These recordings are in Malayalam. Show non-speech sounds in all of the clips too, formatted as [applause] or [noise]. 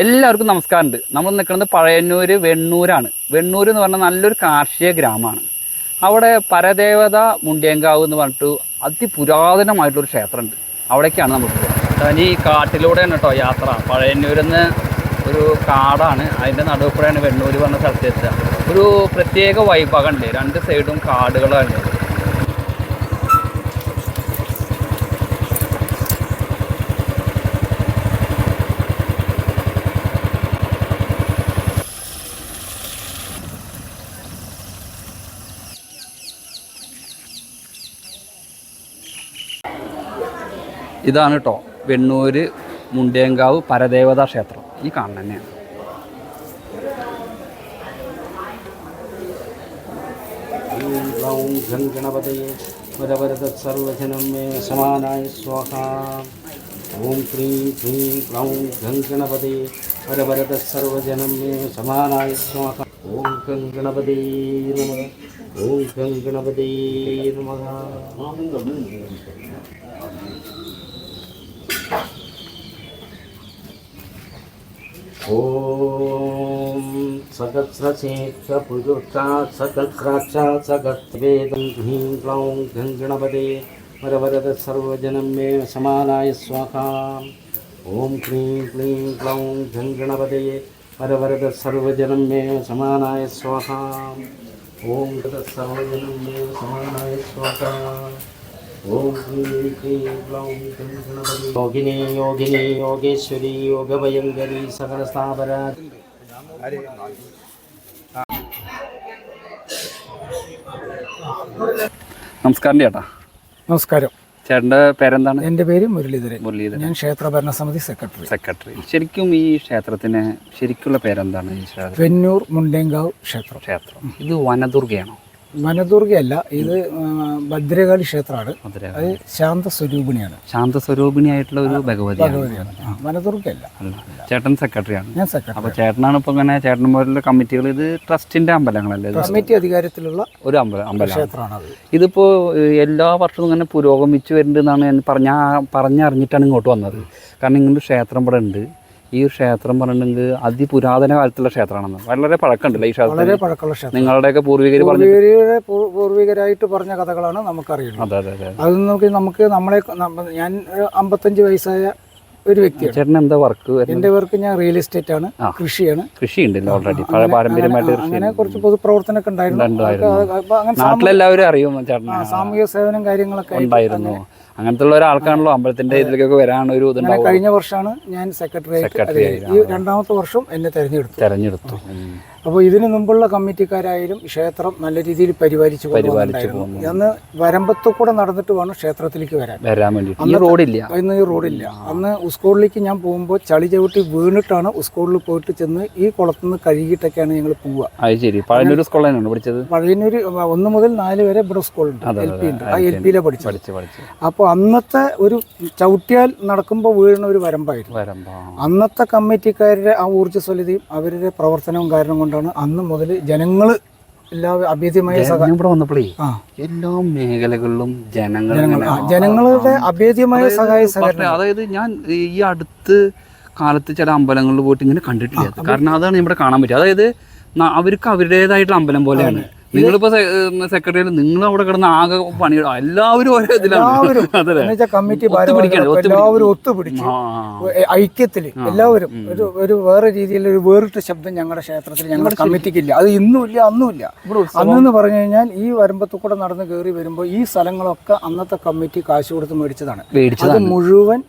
എല്ലാവർക്കും നമസ്കാരമുണ്ട്. നമ്മൾ നിൽക്കുന്നത് പഴയന്നൂർ വെണ്ണൂരാണ്. വെണ്ണൂർ എന്ന് പറഞ്ഞാൽ നല്ലൊരു കാർഷിക ഗ്രാമമാണ്. അവിടെ പരദേവത മുണ്ടിയങ്കാവ് എന്ന് പറഞ്ഞിട്ട് അതിപുരാതനമായിട്ടൊരു ക്ഷേത്രമുണ്ട്. അവിടേക്കാണ് നമ്മൾ ഈ കാട്ടിലൂടെയാണ് കേട്ടോ യാത്ര. പഴയന്നൂരിൽ നിന്ന് ഒരു കാടാണ്. അതിന്റെ നടുവിൽ കൂടെയാണ് വെണ്ണൂർ പറഞ്ഞ സ്ഥലത്ത് എത്തുക. ഒരു പ്രത്യേക വൈഭവമുണ്ട് രണ്ട് സൈഡും കാടുകളാണ്. ഇതാണ് കേട്ടോ വെണ്ണൂർ മുണ്ടിയങ്കാവ് പരദേവതാ ക്ഷേത്രം. ഈ കാണുന്ന തന്നെയാണ്. ഗണപതയെ വരവരതത്സർവജനം മേ സമാനായ സ്വാഹ. ഓം ക്രീം ക്രീം ക്ലൗം ഘം ഗണപതയെ വരവരതത്സർവജനം മേ സമാനായ സ്വാഹ. ഓം ഘം ഗണപതേ നമ. ഓം ഘം ഗണപതേ നമ. ॐ सकस्रचेक्षपुरुषात् सकस्राक्षात् सकस्वेदं ह्रीं क्लौं घं गणपते वरवरद सर्वजनं मे समानाय स्वाहा ॐ क्लीं क्लीं क्लौं घं गणपते वरवरद सर्वजनं मे समानाय स्वाहा ॐ तत् सर्वजनं मे समानाय स्वाहा യോഗിനി യോഗിനി യോഗേശ്വരി യോഗഭയങ്കരി സകല സ്ഥാപന നമസ്കാരം ചേട്ടാ. നമസ്കാരം. ചേട്ടന്റെ പേരെന്താണ്? എന്റെ പേര് മുരളീധരൻ. മുരളീധരൻ. ഞാൻ ക്ഷേത്ര ഭരണസമിതി സെക്രട്ടറി. സെക്രട്ടറി. ശരിക്കും ഈ ക്ഷേത്രത്തിന് ശരിക്കുള്ള പേരെന്താണ് വെന്നൂർ മുണ്ടേങ്കാവ് ക്ഷേത്രം. ക്ഷേത്രം. ഇത് വനദുർഗയാണോ? വനദുർഗയല്ല ഇത് ഭദ്രകാളി ക്ഷേത്രമാണ്. അത് ശാന്ത സ്വരൂപിണിയാണ് ശാന്തസ്വരൂപിണിയായിട്ടുള്ള ഒരു ഭഗവതിയാണ്. മനദുർഗയല്ല. ചേട്ടൻ സെക്രട്ടറിയാണ്. ഞാൻ സെക്രട്ടറി. അപ്പൊ ചേട്ടനാണ് ഇപ്പൊ ഇങ്ങനെ ചേട്ടൻ പോലുള്ള കമ്മിറ്റികൾ ഇത് ട്രസ്റ്റിന്റെ അമ്പലങ്ങളല്ലേ? കമ്മിറ്റി അധികാരത്തിലുള്ള ഒരു അമ്പലം അമ്പലം ക്ഷേത്രമാണത്. ഇതിപ്പോ എല്ലാ വർഷവും ഇങ്ങനെ പുരോഗമിച്ചു വരുന്നുണ്ടെന്നാണ് ഞാൻ പറഞ്ഞ പറഞ്ഞറിഞ്ഞിട്ടാണ് ഇങ്ങോട്ട് വന്നത്. കാരണം ഇങ്ങനെ ക്ഷേത്രം ഇവിടെ ഉണ്ട്. ഈ ഒരു ക്ഷേത്രം പറഞ്ഞിട്ടുണ്ടെങ്കിൽ അതിപുരാതന കാലത്തുള്ള ക്ഷേത്രമാണെന്ന്. വളരെ പഴക്കമുണ്ടല്ലോ ഈ ക്ഷേത്രം വളരെ പഴക്കമുള്ള ക്ഷേത്രം. നിങ്ങളുടെയൊക്കെ പൂർവികർ പൂർവികരുടെ പൂർവികരായിട്ട് പറഞ്ഞ കഥകളാണ് നമുക്കറിയുന്നത്. അതെ അതെ അതെ അത്. നമുക്ക് നമുക്ക് നമ്മളെ ഞാൻ അമ്പത്തഞ്ച് വയസ്സായ ഒരു വ്യക്തിയാണ്. ചേട്ടൻ എന്താ വർക്ക് എന്റെ വർക്ക് ഞാൻ റിയൽ എസ്റ്റേറ്റ് ആണ് കൃഷിയാണ്. കൃഷി ഉണ്ടല്ലോ ഓൾറെഡി പഴയ പാരമ്പര്യമായിട്ട് അങ്ങനെ- കുറച്ച് പൊതുപ്രവർത്തനമൊക്കെ ഉണ്ടായിരുന്നു. നാട്ടിലെല്ലാവരും അറിയും സാമൂഹിക സേവനം കാര്യങ്ങളൊക്കെ ഉണ്ടായിരുന്നു. അങ്ങനത്തെ ഉള്ള ഒരാൾക്കാണല്ലോ അമ്പലത്തിന്റെ ഇതിലേക്കൊക്കെ വരാൻ ഒരു ഇതുണ്ടാവും കഴിഞ്ഞ വർഷമാണ് ഞാൻ സെക്രട്ടറി സെക്രട്ടറി രണ്ടാമത്തെ വർഷം എന്നെ തെരഞ്ഞെടുത്തു. തെരഞ്ഞെടുത്തു. അപ്പോൾ ഇതിനു മുമ്പുള്ള കമ്മിറ്റിക്കാരായാലും ക്ഷേത്രം നല്ല രീതിയിൽ പരിപാലിച്ചു അന്ന് വരമ്പത്തു കൂടെ നടന്നിട്ട് വേണം ക്ഷേത്രത്തിലേക്ക് വരാൻ. വരാൻ ഈ റോഡില്ല. അന്ന് ഈ റോഡില്ല. അന്ന് സ്കൂളിലേക്ക് ഞാൻ പോകുമ്പോൾ ചളി ചവിട്ടി വീണിട്ടാണ് സ്കൂളിൽ പോയിട്ട് ചെന്ന് ഈ കുളത്തുനിന്ന് കഴുകിയിട്ടൊക്കെയാണ് ഞങ്ങൾ പോവുക. അത് ശരി. പഠിച്ചത്? ഒന്ന് മുതൽ നാല് വരെ ഇവിടെ സ്കൂളുണ്ട് എൽ പി ഉണ്ട്. ആ എൽ പിയിലെ പഠിച്ചു അപ്പോൾ അന്നത്തെ ഒരു ചവിട്ടിയാൽ നടക്കുമ്പോൾ വീഴുന്ന ഒരു വരമ്പായിരുന്നു. വരമ്പോ. അന്നത്തെ കമ്മിറ്റിക്കാരുടെ ആ ഊർജസ്വലതയും അവരുടെ പ്രവർത്തനവും കാരണം കൊണ്ടാണ് അന്ന് മുതൽ ജനങ്ങൾ എല്ലാ അഭേദ്യമായ സഹ ഞാൻ ഇവിടെ വന്നപ്പോഴേ ആ. എല്ലാ മേഖലകളിലും ജനങ്ങൾ ജനങ്ങളുടെ അഭേദ്യമായ സഹായ സഹകരണം. അതായത് ഞാൻ ഈ അടുത്ത് കാലത്ത് ചില അമ്പലങ്ങളിൽ പോയിട്ട് ഇങ്ങനെ കണ്ടിട്ടില്ല. കാരണം അതാണ് ഇവിടെ കാണാൻ പറ്റുക അതായത് അവർക്ക് അവരുടേതായിട്ടുള്ള അമ്പലം പോലെയാണ്. നിങ്ങളിപ്പോ സെക്രട്ടറി നിങ്ങൾ അവിടെ കിടന്ന ആകെ പണി എല്ലാവരും ഓരോ ഇതിലാണ്. [laughs] കമ്മിറ്റി എല്ലാവരും ഒത്തുപിടിച്ചു ഐക്യത്തിൽ എല്ലാവരും. ഒരു ഒരു വേറെ രീതിയിൽ ഒരു വേറിട്ട ശബ്ദം ഞങ്ങളുടെ ക്ഷേത്രത്തിൽ ഞങ്ങളുടെ കമ്മിറ്റിക്ക് ഇല്ല അത് ഇന്നും ഇല്ല അന്നും ഇല്ല. അന്നെന്ന് പറഞ്ഞു കഴിഞ്ഞാൽ ഈ വരമ്പത്തു കൂടെ നടന്ന് കയറി വരുമ്പോൾ ഈ സ്ഥലങ്ങളൊക്കെ അന്നത്തെ കമ്മിറ്റി കാശ് കൊടുത്ത് മേടിച്ചതാണ്. അത് മുഴുവൻ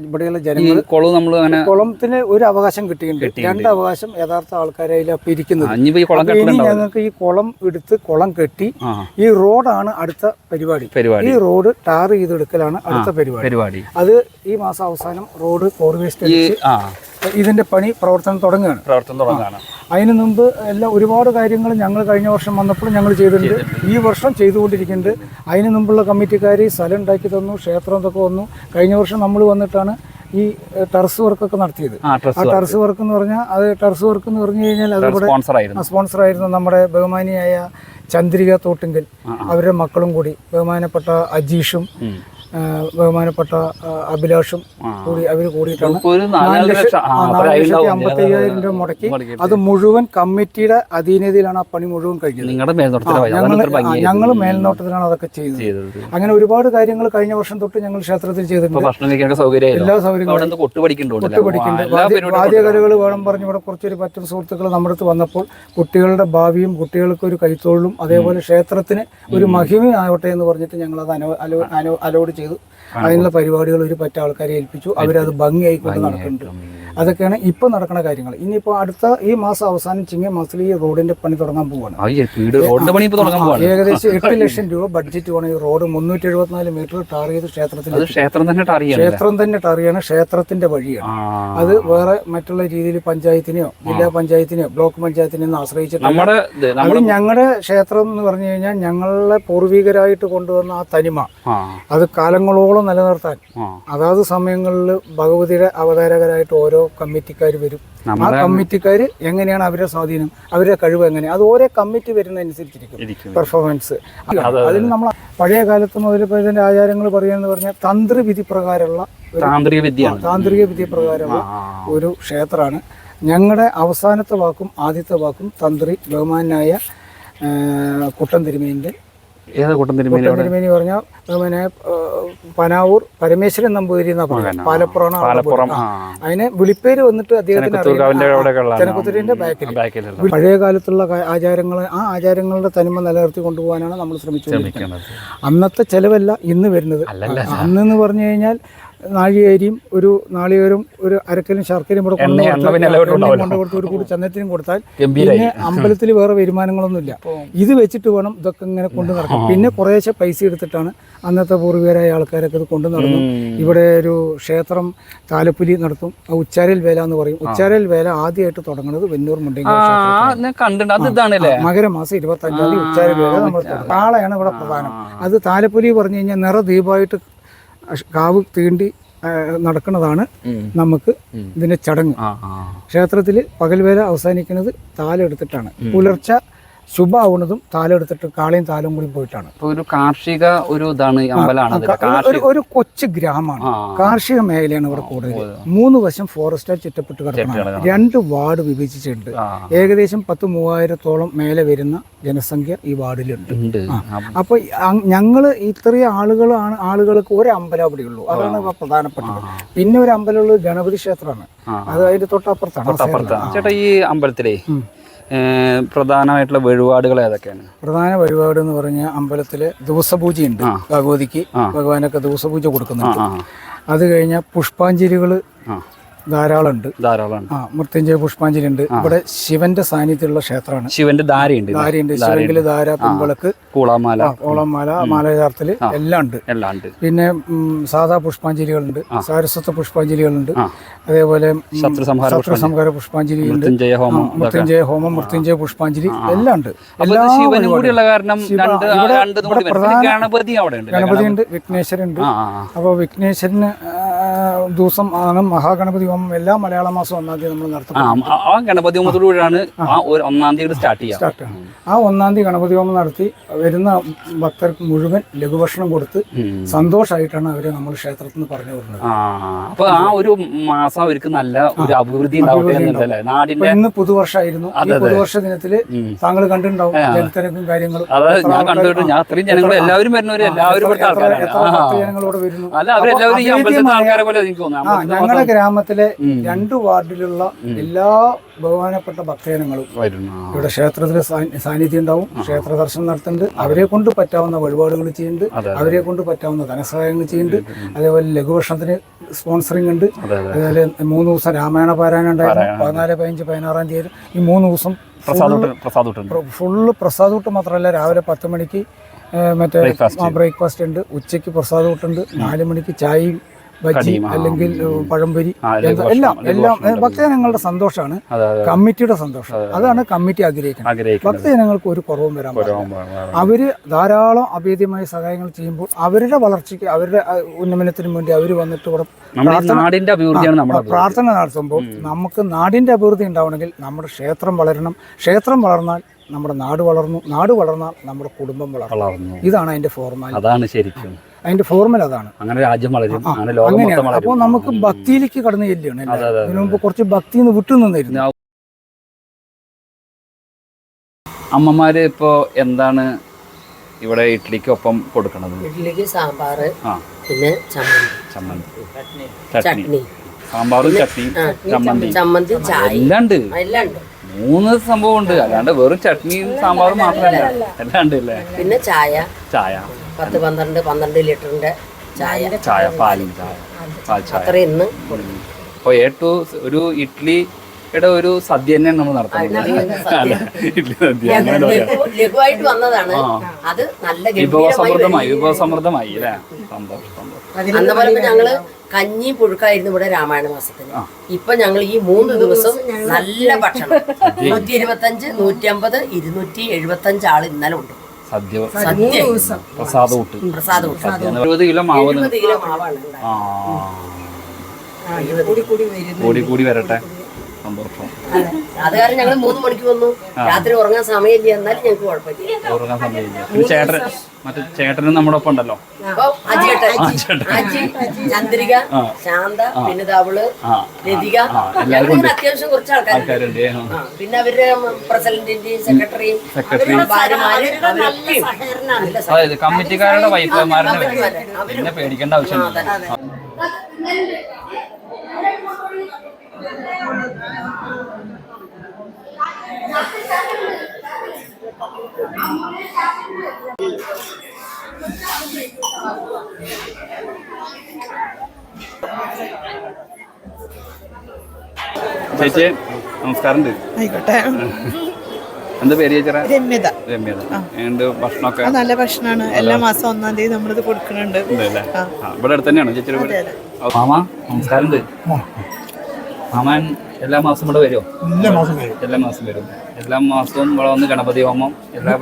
ഇവിടെയുള്ള ജനങ്ങൾ കുളം നമ്മൾ അങ്ങനെ കുളത്തിന് ഒരു അവകാശം കിട്ടിയിട്ടുണ്ട്. രണ്ട് അവകാശം യഥാർത്ഥ ആൾക്കാരെ അപ്പൊ ഇനി ഞങ്ങൾക്ക് ഈ കുളം എടുത്ത് കുളം കെട്ടി ഈ റോഡാണ് അടുത്ത പരിപാടി. ഈ റോഡ് ടാർ ചെയ്തെടുക്കലാണ് അടുത്ത പരിപാടി. അത് ഈ മാസം അവസാനം റോഡ് ഫോർവേസ്റ്റ് ആ. ഇതിന്റെ പണി പ്രവർത്തനം തുടങ്ങുകയാണ്. പ്രവർത്തനം തുടങ്ങുകയാണ്. അതിന് മുമ്പ് എല്ലാം ഒരുപാട് കാര്യങ്ങൾ ഞങ്ങൾ കഴിഞ്ഞ വർഷം വന്നപ്പോൾ ഞങ്ങൾ ചെയ്തിട്ടുണ്ട്. ഈ വർഷം ചെയ്തുകൊണ്ടിരിക്കുന്നുണ്ട്. അതിന് മുമ്പുള്ള കമ്മിറ്റിക്കാർ സ്ഥലം ഉണ്ടാക്കി തന്നു ക്ഷേത്രം ഇതൊക്കെ വന്നു. കഴിഞ്ഞ വർഷം നമ്മൾ വന്നിട്ടാണ് ഈ ടെറസ് വർക്കൊക്കെ നടത്തിയത്. ആ ടെറസ് വർക്ക്. എന്ന് പറഞ്ഞാൽ അത് ടെറസ് വർക്ക് എന്ന് പറഞ്ഞു കഴിഞ്ഞാൽ അത് ഇവിടെ സ്പോൺസർ ആയിരുന്നു നമ്മുടെ ബഹുമാനിയായ ചന്ദ്രിക തോട്ടിങ്കൽ. അവരുടെ മക്കളും കൂടി ബഹുമാനപ്പെട്ട അജീഷും ബഹുമാനപ്പെട്ട അഭിലാഷും കൂടി അവർ കൂടിയിട്ടാണ്. നാല് ലക്ഷത്തി. അമ്പത്തി അയ്യായിരം രൂപ മുടക്കി. അത് മുഴുവൻ കമ്മിറ്റിയുടെ അധീനതയിലാണ് ആ പണി മുഴുവൻ കഴിഞ്ഞത്. ഞങ്ങൾ മേൽനോട്ടത്തിലാണ് അതൊക്കെ ചെയ്തത്. അങ്ങനെ ഒരുപാട് കാര്യങ്ങൾ കഴിഞ്ഞ വർഷം തൊട്ട് ഞങ്ങൾ ക്ഷേത്രത്തിൽ ചെയ്തിട്ടുണ്ട്. എല്ലാ സൗകര്യങ്ങളും കൊട്ടുപടിക്കുന്നുണ്ട് വാദ്യകലകൾ വേണം പറഞ്ഞ് ഇവിടെ കുറച്ചൊരു പറ്റം സുഹൃത്തുക്കൾ നമ്മുടെ അടുത്ത് വന്നപ്പോൾ കുട്ടികളുടെ ഭാവിയും കുട്ടികൾക്ക് ഒരു കൈത്തൊഴിലും അതേപോലെ ക്ഷേത്രത്തിന് ഒരു മഹിമയാവട്ടെ എന്ന് പറഞ്ഞിട്ട് ഞങ്ങൾ അത് അലോ അലോ അലോഡ് ചെയ്തു. അതിനുള്ള പരിപാടികൾ ഒരു പറ്റ ആൾക്കാരെ ഏൽപ്പിച്ചു. അവരത് ഭംഗിയായിക്കൊണ്ട് നടക്കുന്നുണ്ട്. അതൊക്കെയാണ് ഇപ്പൊ നടക്കുന്ന കാര്യങ്ങൾ. ഇനിയിപ്പോൾ അടുത്ത ഈ മാസം അവസാനം ചിങ്ങ മാസത്തിൽ ഈ റോഡിന്റെ പണി തുടങ്ങാൻ പോവാണ്. ഏകദേശം എട്ട് ലക്ഷം രൂപ ബഡ്ജറ്റ് വേണം ഈ റോഡ് മുന്നൂറ്റി എഴുപത്തിനാല് മീറ്റർ ടാർ ചെയ്ത് ക്ഷേത്രത്തിൽ ക്ഷേത്രം തന്നെ ടാറിയാണ് ക്ഷേത്രത്തിന്റെ വഴിയാണ്. അത് വേറെ മറ്റുള്ള രീതിയിൽ പഞ്ചായത്തിനെയോ ജില്ലാ പഞ്ചായത്തിനെയോ ബ്ലോക്ക് പഞ്ചായത്തിനെയോ ആശ്രയിച്ചിട്ടുണ്ട് അത് ഞങ്ങളുടെ ക്ഷേത്രം എന്ന് പറഞ്ഞു കഴിഞ്ഞാൽ ഞങ്ങളെ പൂർവികരായിട്ട് കൊണ്ടുവന്ന ആ തനിമ. അത് കാലങ്ങളോളം നിലനിർത്താൻ. അതാത് സമയങ്ങളിൽ ഭഗവതിയുടെ അവതാരകരായിട്ട് ഓരോ കമ്മിറ്റിക്കാർ വരും. ആ കമ്മിറ്റിക്കാർ എങ്ങനെയാണ് അവരുടെ സ്വാധീനം അവരുടെ കഴിവ് എങ്ങനെ അത് ഓരോ കമ്മിറ്റി വരുന്നതനുസരിച്ചിരിക്കും പെർഫോമൻസ് അതിന് നമ്മൾ പഴയ കാലത്ത് മുതൽ ഇപ്പോൾ ആചാരങ്ങൾ പറയുകയെന്ന് പറഞ്ഞാൽ തന്ത്രവിധി പ്രകാരമുള്ള താന്ത്രിക വിദ്യ താന്ത്രിക വിദ്യ പ്രകാരമുള്ള ഒരു ക്ഷേത്രമാണ്. ഞങ്ങളുടെ അവസാനത്തെ വാക്കും ആദ്യത്തെ വാക്കും തന്ത്രി ബഹുമാനായ കുട്ടൻ തിരുമേനിന്റെ ഏതാ കൂട്ടം തിരുമേനി പറഞ്ഞാൽ പിന്നെ പനാവൂർ പരമേശ്വരൻ നമ്പൂതിരി എന്നാ പാലപ്പുറമാണ് പാലപ്പുറം. അതിന് വിളിപ്പേര് വന്നിട്ട് അദ്ദേഹത്തിന്റെ ബാക്കിൽ. പഴയ കാലത്തുള്ള ആചാരങ്ങൾ ആ ആചാരങ്ങളുടെ തനിമ നിലനിർത്തി കൊണ്ടുപോകാനാണ് നമ്മൾ ശ്രമിച്ചുകൊണ്ടിരിക്കുന്നത്. അന്നത്തെ ചെലവല്ല ഇന്ന് വരുന്നത്. അന്നെന്ന് പറഞ്ഞു കഴിഞ്ഞാൽ നാഴികേരിയും ഒരു നാളികേരും ഒരു അരക്കലും ശർക്കരയും കൂടെ കൊണ്ടു കൊടുത്ത് ഒരു കൂടി ചന്ദനത്തിനും കൊടുത്താൽ പിന്നെ അമ്പലത്തിൽ വേറെ വരുമാനങ്ങളൊന്നുമില്ല. ഇത് വെച്ചിട്ട് വേണം ഇതൊക്കെ ഇങ്ങനെ കൊണ്ടു നടക്കും പിന്നെ കുറേശ്ശെ പൈസ എടുത്തിട്ടാണ് അന്നത്തെ പൂർവികരായ ആൾക്കാരൊക്കെ ഇത് കൊണ്ടു നടന്നു. ഇവിടെ ഒരു ക്ഷേത്രം താലപ്പുലി നടത്തും. ഉച്ചാരൽ വേല എന്ന് പറയും. ഉച്ചാരൽ വേല ആദ്യമായിട്ട് തുടങ്ങുന്നത് വെന്നൂർ മുണ്ടെങ്കിൽ മകരമാസം ഇരുപത്തി അഞ്ചാം തീയതി ഉച്ചാരൽ വേല നമ്മൾ. കാളയാണ് ഇവിടെ പ്രധാനം. അത് താലപ്പുലി പറഞ്ഞു കഴിഞ്ഞാൽ നിറ ദീപമായിട്ട് അഷ് കാവ് തീണ്ടി നടക്കുന്നതാണ് നമുക്ക് ഇതിന്റെ ചടങ്ങ്. ക്ഷേത്രത്തിൽ പകൽവേല അവസാനിക്കുന്നത് താലെടുത്തിട്ടാണ് പുലർച്ചെ ശുഭാവുന്നതും താലെടുത്തിട്ട് കാളയും താലും കൂടി പോയിട്ടാണ്. ഒരു കാർഷിക ഒരു ഇതാണ് അമ്പലമാണ് ഒരു കൊച്ചു ഗ്രാമമാണ്. കാർഷിക മേഖലയാണ് ഇവിടെ കൂടുതൽ. മൂന്ന് വശം ഫോറസ്റ്റാർ ചുറ്റപ്പെട്ട് കിടക്കണം രണ്ട് വാർഡ് വിഭജിച്ചിട്ടുണ്ട്. ഏകദേശം പത്ത് മൂവായിരത്തോളം മേലെ വരുന്ന ജനസംഖ്യ ഈ വാർഡിലുണ്ട്. അപ്പൊ ഞങ്ങൾ ഇത്രയും ആളുകളാണ് ആളുകൾക്ക് ഒരു അമ്പലം അവിടെ ഉള്ളൂ. അതാണ് പ്രധാനപ്പെട്ടത്. പിന്നെ ഒരു അമ്പലമുള്ളത് ഗണപതി ക്ഷേത്രമാണ്. അത് അതിന്റെ തൊട്ടപ്പുറത്താണ്. ചേട്ടാ ഈ അമ്പലത്തിലേ പ്രധാനമായിട്ടുള്ള വഴിപാടുകൾ ഏതൊക്കെയാണ്? പ്രധാന വഴിപാട് എന്ന് പറഞ്ഞാൽ അമ്പലത്തിൽ ദിവസപൂജയുണ്ട്. ഭഗവതിക്ക്. ഭഗവാനൊക്കെ ദിവസപൂജ കൊടുക്കുന്നുണ്ട്. അത് കഴിഞ്ഞാൽ പുഷ്പാഞ്ജലികൾ ആ ധാരാളമുണ്ട്. ധാരാളം ആ മൃത്യുഞ്ജയ പുഷ്പാഞ്ജലി ഉണ്ട് ഇവിടെ ശിവന്റെ സാന്നിധ്യമുള്ള ക്ഷേത്രമാണ്. ശിവന്റെ ധാരയുണ്ട്. ധാരയുണ്ട്. ശിവങ്കിൽ ധാര പിൻവിളക്ക് കൂളാമാല. കൂളാമാല മാലചാർത്തൽ എല്ലാം ഉണ്ട്. എല്ലാം ഉണ്ട്. പിന്നെ സാധാ പുഷ്പാഞ്ജലികളുണ്ട്. സാരസ്വത പുഷ്പാഞ്ജലികളുണ്ട്. അതേപോലെ ശത്രുസംഹാര ശത്രു സംഹാര ശത്രു സംഹാര പുഷ്പാഞ്ജലി. ഉണ്ട് മൃത്യുഞ്ജയ ഹോമം മൃത്യുഞ്ജയ ഹോമം മൃത്യുഞ്ജയ പുഷ്പാഞ്ജലി എല്ലാം ഉണ്ട്. കൂടിയുള്ള കാരണം ഗണപതി ഉണ്ട് ഗണപതി. ഉണ്ട് വിഘ്നേശ്വരുണ്ട് അപ്പോൾ വിഘ്നേശ്വരന് ദിവസം ആണ് മഹാഗണപതി ഹോമം എല്ലാ മലയാള മാസം ഒന്നാം തീയതി നമ്മൾ നടത്തും. ആ ഗണപതി ഹോമത്തോടുകൂടിയാണ് ആ. ഒരു ഒന്നാം തീയതി സ്റ്റാർട്ട് ചെയ്യാം സ്റ്റാർട്ടാണ് ആ ഒന്നാം തീയതി ഗണപതി ഹോമം നടത്തി വരുന്ന ഭക്തർക്ക് മുഴുവൻ ലഘുഭക്ഷണം കൊടുത്ത്. സന്തോഷമായിട്ടാണ് അവരെ നമ്മൾ ക്ഷേത്രത്തിൽ നിന്ന് പറഞ്ഞു വരുന്നത് ആ അപ്പൊ ആ ഒരു മാസം അവർക്ക് നല്ല ഒരു അഭിവൃദ്ധി ഉണ്ടാവട്ടെ ഇന്ന് പുതുവർഷമായിരുന്നു ഈ പുതുവർഷ ദിനത്തിൽ. താങ്കൾ കണ്ടിട്ടുണ്ടാവും ജനത്തിരക്കും കാര്യങ്ങളും. ഞാൻ കണ്ടിട്ടുണ്ട്. ഞാൻ അത്രയും ജനങ്ങൾ എല്ലാവരും വരുന്നവരും എല്ലാവരും ജനങ്ങളോട് വരുന്നു. അല്ല അവരെല്ലാവരും ഈ അമ്പലത്തിലെ ആൾക്കാരെ പോലെ ഞങ്ങളുടെ ഗ്രാമത്തിലെ രണ്ട് വാർഡിലുള്ള എല്ലാ ബഹുമാനപ്പെട്ട ഭക്തജനങ്ങളും ഇവിടെ ക്ഷേത്രത്തിൽ സാന്നിധ്യം ഉണ്ടാവും. ക്ഷേത്ര ദർശനം നടത്തുന്നുണ്ട്. അവരെ കൊണ്ട് പറ്റാവുന്ന വഴിപാടുകൾ ചെയ്യുന്നുണ്ട്. അവരെ കൊണ്ട് പറ്റാവുന്ന ധനസഹായങ്ങൾ ചെയ്യുന്നുണ്ട്. അതേപോലെ ലഘുഭക്ഷണത്തിന് സ്പോൺസറിംഗ് ഉണ്ട്. അതെ അതെ. അതുപോലെ മൂന്ന് ദിവസം രാമായണ പാരായണം ഉണ്ടായിരുന്നു. പതിനാല് പതിനഞ്ച് പതിനാറാം തീയതി ഈ മൂന്ന് ദിവസം ഫുള്ള് പ്രസാദ് ഊട്ട് മാത്രമല്ല രാവിലെ പത്ത് മണിക്ക് മറ്റേ ബ്രേക്ക്ഫാസ്റ്റ് ഉണ്ട്. ഉച്ചയ്ക്ക് പ്രസാദ് ഊട്ടുണ്ട് നാല് മണിക്ക് ചായയും ആ. അല്ലെങ്കിൽ പഴംപൊരി എല്ലാം എല്ലാം ഭക്തജനങ്ങളുടെ സന്തോഷമാണ്. കമ്മിറ്റിയുടെ സന്തോഷം. അതാണ് കമ്മിറ്റി ആഗ്രഹിക്കുന്നത്. ഭക്തജനങ്ങൾക്ക് ഒരു കുറവും വരാൻ പാടില്ല. അവർ ധാരാളം അഭേദ്യമായ സഹായങ്ങൾ ചെയ്യുമ്പോൾ അവരുടെ വളർച്ചയ്ക്ക് അവരുടെ ഉന്നമനത്തിന് വേണ്ടി അവർ വന്നിട്ട് ഇവിടെ. പ്രാർത്ഥന നടത്തുമ്പോൾ നമുക്ക് നാടിന്റെ അഭിവൃദ്ധി ഉണ്ടാവണമെങ്കിൽ നമ്മുടെ ക്ഷേത്രം വളരണം. ക്ഷേത്രം വളർന്നാൽ നമ്മുടെ നാട് വളർന്നു. നാട് വളർന്നാൽ നമ്മുടെ കുടുംബം വളർന്നു. ഇതാണ് അതിന്റെ ഫോർമാലിറ്റി അതാണ് ശരിക്കും. അതിന്റെ ഫോർമുല അതാണ്. അങ്ങനെ രാജ്യം വളരും അങ്ങനെയാണ്. അപ്പോൾ നമുക്ക് ഭക്തിയിലേക്ക് കടന്നു ചെല്ലുകയാണ്. ഇതിനു മുമ്പ് കുറച്ച് ഭക്തിയിൽ നിന്ന് വിട്ടു നിന്നിരുന്നു. അമ്മമാര് ഇപ്പോ എന്താണ് ഇവിടെ ഇഡ്ഡലിക്കൊപ്പം കൊടുക്കണത്? ഇഡ്ഡലിക്ക് സാമ്പാർ പിന്നെ ചമ്മന്തി. ചമ്മന്തി. ചട്നി. സാമ്പാറും ചട്നിയും ചമ്മന്തി. ചമ്മന്തി എല്ലാം ഉണ്ട്. മൂന്ന് സംഭവം ഉണ്ട്. അല്ലാണ്ട് വെറും ചട്നിയും സാമ്പാറും മാത്രമല്ല. എല്ലാം ഉണ്ട് അല്ലേ? പിന്നെ ചായ. ചായ. പത്ത് പന്ത്രണ്ട് പന്ത്രണ്ട് ലിറ്ററിന്റെ ചായ. ചായ പാലും ചായ. പാൽ ചായ അത്ര ഇന്ന് കൊടുക്കും. അപ്പോൾ എ ടു ഒരു ഇഡ്ഡലിയുടെ ഒരു സദ്യ തന്നെയാണ് നമ്മൾ നടത്തുന്നത്. അല്ല ഇഡ്ഡലി സദ്യ. അങ്ങനെ പറയാം. ലഘുവായിട്ട് വന്നതാണ്. അത് നല്ല വിഭവ ഗംഭീരമായി സമൃദ്ധമായി വിഭവ സമൃദ്ധമായി അല്ലേ? സന്തോഷം സന്തോഷം. അന്ന് പറയുമ്പോ ഞങ്ങൾ കഞ്ഞി പുഴുക്കായിരുന്നു ഇവിടെ രാമായണ മാസത്തിന് ഇപ്പൊ ഞങ്ങൾ ഈ മൂന്ന് ദിവസം നല്ല ഭക്ഷണം. നൂറ്റി ഇരുപത്തഞ്ച് നൂറ്റി അമ്പത് ഇരുന്നൂറ്റി എഴുപത്തി അഞ്ച് ആൾ ഇന്നലെ ഉണ്ട്. സദ്യ സദ്യ പ്രസാദ ഊട്ട്. പ്രസാദം. എഴുപത് കിലോ മാവ്. ആ. കൂടി കൂടി വരട്ടെ. സന്തോഷം. അത്. കാരണം ഞങ്ങൾ മൂന്ന് മണിക്ക് വന്നു. രാത്രി ഉറങ്ങാൻ സമയമില്ല. എന്നാലും ഞങ്ങൾക്ക് കുഴപ്പമില്ല. ഉറങ്ങാൻ സമയമില്ല. പിന്നെ ചേട്ടൻ മറ്റേ ചേട്ടനും നമ്മുടെ ഒപ്പം ഉണ്ടല്ലോ. അപ്പൊ അജിയേട്ടൻ അജി ചന്ദ്രിക ശാന്ത പിന്നെ അവൾ ലതിക. എല്ലാവരും ഉണ്ട്. അത്യാവശ്യം കുറച്ച് ആൾക്കാരുണ്ട്. ആൾക്കാരുണ്ട്. ആ. ആ, പിന്നെ അവരുടെ പ്രസിഡന്റിന്റെയും സെക്രട്ടറിയും സെക്രട്ടറി. ഭാര്യമാര് അവരൊക്കെയും നല്ല സഹകരണം. അതായത് കമ്മിറ്റിക്കാരുടെ വൈഫ്മാരുടെ. പിന്നെ പേടിക്കേണ്ട ആവശ്യമില്ല ചേച്ചി നമസ്കാരം ആയിക്കോട്ടെ. എന്താ പേര് ചേച്ചറ രമ്യത. രമ്യത. എന്ത് ഭക്ഷണമൊക്കെ? നല്ല ഭക്ഷണമാണ് എല്ലാ മാസം ഒന്നാം തീയതി നമ്മളിത് കൊടുക്കുന്നുണ്ട്. ഇവിടെ അടുത്ത് തന്നെയാണോ ചേച്ചിയുടെ മാമ നമസ്കാരം മാമൻ എല്ലാ മാസവും ഇവിടെ വരുമോ എല്ലാ മാസം വരും. എല്ലാ മാസം വരും. എല്ലാ മാസവും ഇവിടെ വന്ന് ഗണപതി ഹോമം എല്ലാ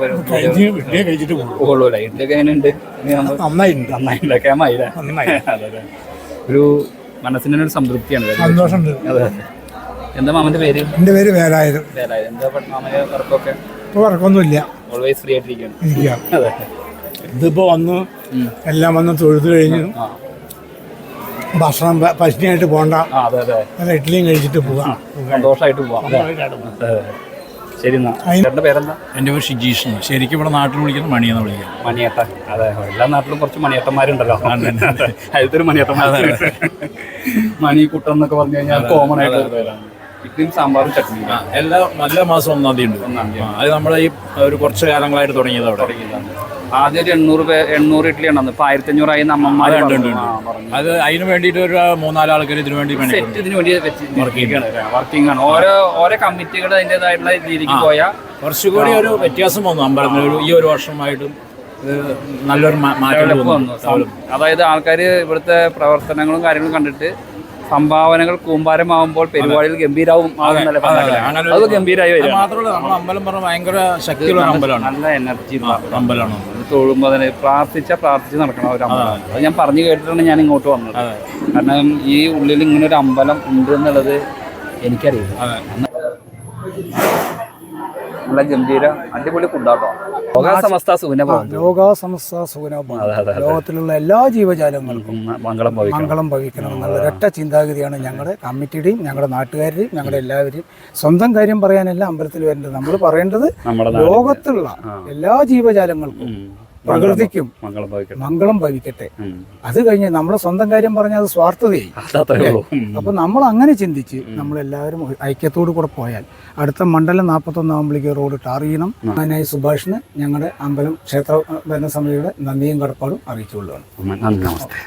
പോകുള്ളൂല്ലേ? ഇഡ്ഡലിയൊക്കെ എങ്ങനെയുണ്ട്? നന്നായിട്ടുണ്ട്. [laughs] അതെ ഒരു മനസ്സിന് ഒരു സംതൃപ്തിയാണ് സന്തോഷമുണ്ട് അതെ എന്താ മാമന്റെ പേര്? എന്റെ പേര് വേലായത്. എന്താ മാമന്റെ വർക്കൊക്കെ? ഇപ്പോൾ വർക്കൊന്നുമില്ല. Always free ആയിട്ടിരിക്കുകയാണ്. ഇതിപ്പോ വന്ന്. എല്ലാം വന്ന് തൊഴുത് കഴിഞ്ഞ്. ഭക്ഷണം പശിനിയായിട്ട് പോകണ്ട അതെ അതെ. നല്ല ഇഡ്ഡലിയും കഴിച്ചിട്ട് പോകാം സന്തോഷമായിട്ട് പോവാം. എന്റെ ശരി എന്നാ. പേരെന്താ? എന്റെ പേര് ഷിജീഷ്. ശരിക്കും ഇവിടെ നാട്ടിൽ വിളിക്കുന്നത് മണിയെന്ന് വിളിക്കാം. മണിയേട്ട അതെ എല്ലാ നാട്ടിലും കുറച്ച് മണിയേട്ടന്മാരുണ്ടല്ലോ. അതിലത്തെ ഒരു മണിയേട്ടന്മാർ മണി കുട്ടൻ എന്നൊക്കെ പറഞ്ഞു കഴിഞ്ഞാൽ കോമൺ ആയിട്ട് ഇഡ്ഡലിയും സാമ്പാറും ചട്നി എല്ലാ എല്ലാ മാസം ഒന്നാം തീയതി ഉണ്ട്. ഒന്നാം തീയതി. ആ, അത് നമ്മളെ ഈ ഒരു കുറച്ച് കാലങ്ങളായിട്ട് തുടങ്ങിയത് അവിടെ ആദ്യം എണ്ണൂറ് പേ എണ്ണൂറ് ഇഡ്ഡലി ഉണ്ടെന്ന് ഇപ്പൊ ആയിരത്തി അഞ്ഞൂറായി അമ്മമാര് ഉണ്ട്, ഉണ്ട്, ഉണ്ട്. അത് അതിന് വേണ്ടിയിട്ട് ഒരു മൂന്നാൽ ആൾക്കാർ ഇതിനു വേണ്ടി സെറ്റ് ഇതിന് വേണ്ടി വർക്കിംഗ് ആണ്. ഓരോ ഓരോ കമ്മിറ്റികൾ അതിന്റെതായിട്ടുള്ള രീതിക്ക് പോയാൽ കുറച്ചുകൂടി ഒരു വ്യത്യാസം വന്നു. അമ്പലത്തിൽ ഒരു ഈ ഒരു വർഷമായിട്ടും ഇത് നല്ലൊരു മാ- മാറ്റം ഡെവലപ്പ് വന്നു. വന്നു അതായത് ആൾക്കാർ ഇവിടുത്തെ പ്രവർത്തനങ്ങളും കാര്യങ്ങളും കണ്ടിട്ട് സംഭാവനകൾ കൂമ്പാരമാവുമ്പോൾ പരിപാടിയിൽ ഗംഭീരാവും. ആവുന്നല്ലേ പറഞ്ഞത്? അങ്ങനെ അത് ഗംഭീരായി അത് വരും മാത്രമല്ല നമ്മുടെ അമ്പലം പറഞ്ഞ ഭയങ്കര ശക്തിയുള്ള ഒരു അമ്പലമാണ്. നല്ല എനർജി അമ്പലമാണ്. തൊഴുമ്പോൾ തന്നെ പ്രാർത്ഥിച്ച പ്രാർത്ഥിച്ച് നടക്കണം ഒരു അമ്പലം. അത്. ഞാൻ പറഞ്ഞു കേട്ടിട്ടാണ് ഞാൻ ഇങ്ങോട്ട് വന്നത്. കാരണം ഈ ഉള്ളിൽ ഇങ്ങനെ ഒരു അമ്പലം ഉണ്ട് എന്നുള്ളത് എനിക്കറിയില്ല. നല്ല ഗംഭീര അടിപൊളി ഫുഡാട്ടോ സുഖനോഭാവം. ലോകത്തിലുള്ള എല്ലാ ജീവജാലങ്ങൾക്കും മംഗളം ഭവിക്കണം. മംഗളം ഭവിക്കണമെന്നുള്ള ഒരൊറ്റ ചിന്താഗതിയാണ് ഞങ്ങളുടെ കമ്മിറ്റിയുടെയും ഞങ്ങളുടെ നാട്ടുകാരുടെയും ഞങ്ങളുടെ എല്ലാവരെയും സ്വന്തം കാര്യം പറയാനല്ല അമ്പലത്തിൽ വരേണ്ടത്. നമ്മൾ പറയേണ്ടത് ലോകത്തുള്ള എല്ലാ ജീവജാലങ്ങൾക്കും. പ്രകൃതിക്കും മംഗളം ഭവിക്കട്ടെ. അത് കഴിഞ്ഞ് നമ്മുടെ സ്വന്തം കാര്യം പറഞ്ഞാൽ അത് സ്വാർത്ഥതയായി. അപ്പൊ നമ്മൾ അങ്ങനെ ചിന്തിച്ച് നമ്മളെല്ലാവരും ഐക്യത്തോടു കൂടെ പോയാൽ അടുത്ത മണ്ഡലം നാൽപ്പത്തൊന്നാകുമ്പോഴേക്ക് റോഡ് ടാർ ചെയ്യണം അതിനായി സുഭാഷിന് ഞങ്ങളുടെ അമ്പലം ക്ഷേത്ര ഭരണസമിതിയുടെ നന്ദിയും കടപ്പാടും അറിയിച്ചുകൊള്ളുകയാണ്. നന്ദി നമസ്തേ.